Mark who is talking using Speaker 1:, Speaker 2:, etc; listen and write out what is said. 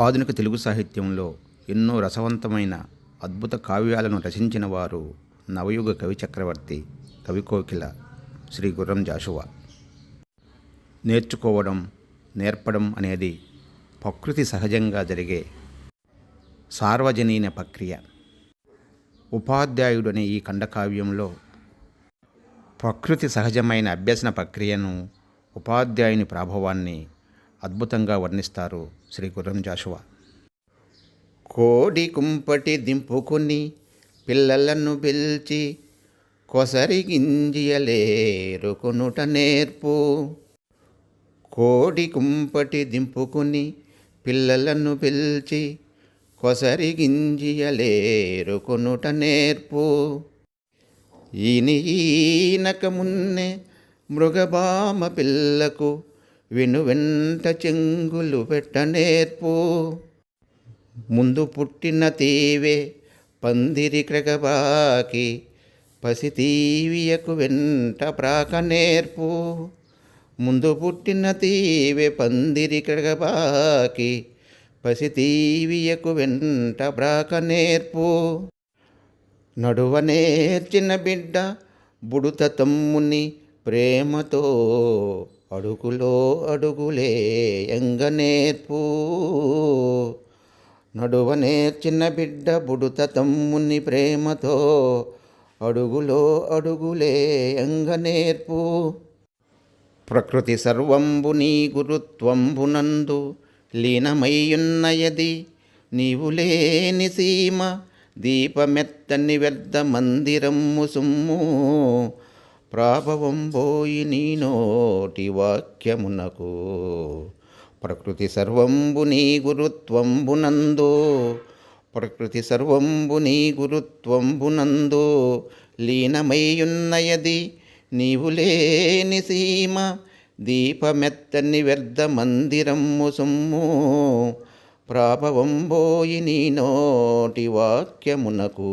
Speaker 1: ఆధునిక తెలుగు సాహిత్యంలో ఎన్నో రసవంతమైన అద్భుత కావ్యాలను రచించిన వారు నవయుగ కవి చక్రవర్తి కవికోకిల శ్రీ గుర్రం జాషువా. నేర్చుకోవడం నేర్పడం అనేది ప్రకృతి సహజంగా జరిగే సార్వజనీన ప్రక్రియ. ఉపాధ్యాయుడు అనే ఈ ఖండకావ్యంలో ప్రకృతి సహజమైన అభ్యసన ప్రక్రియను ఉపాధ్యాయుని ప్రభావాన్ని అద్భుతంగా వర్ణిస్తారు శ్రీ గుర్రం జాషువా. కోడి కుంపటి దింపుకొని పిల్లలను పిలిచి కొసరి గింజియలేరుకునుట నేర్పు. కోడి కుంపటి దింపుకుని పిల్లలను పిలిచి కొసరి గింజియలేరుకునుట నేర్పు. ఈని ఈనక మున్నే మృగబామ పిల్లకు విను వెంట చెంగులు పెట్ట నేర్పు. ముందు పుట్టిన తీవే పందిరి క్రగబాకి పసితీవియకు వెంట ప్రాక నేర్పు. ముందు పుట్టిన తీవే పందిరి క్రగబాకి పసితీవియకు వెంట ప్రాక నేర్పు. నడువ నేర్చిన బిడ్డ బుడుత తమ్ముని ప్రేమతో అడుగులో అడుగులే ఎంగ నేర్పు. నడువ నేర్చిన బిడ్డ బుడుత తమ్ముని ప్రేమతో అడుగులో అడుగులే ఎంగ నేర్పు. ప్రకృతి సర్వంబు నీ గురుత్వంబునందు లీనమయ్యున్నయది నీవు లేని సీమ దీపమెత్తని వ్యర్థ మందిరమ్ము సుమ్ము. ప్రాభవం పోయి నీ నోటి వాక్యమునకు. ప్రకృతి సర్వంబు నీ గురుత్వంబునందు ప్రకృతి సర్వంబు నీ గురుత్వంబునందు లీనమయ్యున్నయది నీవు లేని సీమ. దీపమెత్తని వ్యర్థ మందిరమ్ము సొమ్ము. ప్రాభవం పోయి నీ నోటి వాక్యమునకు.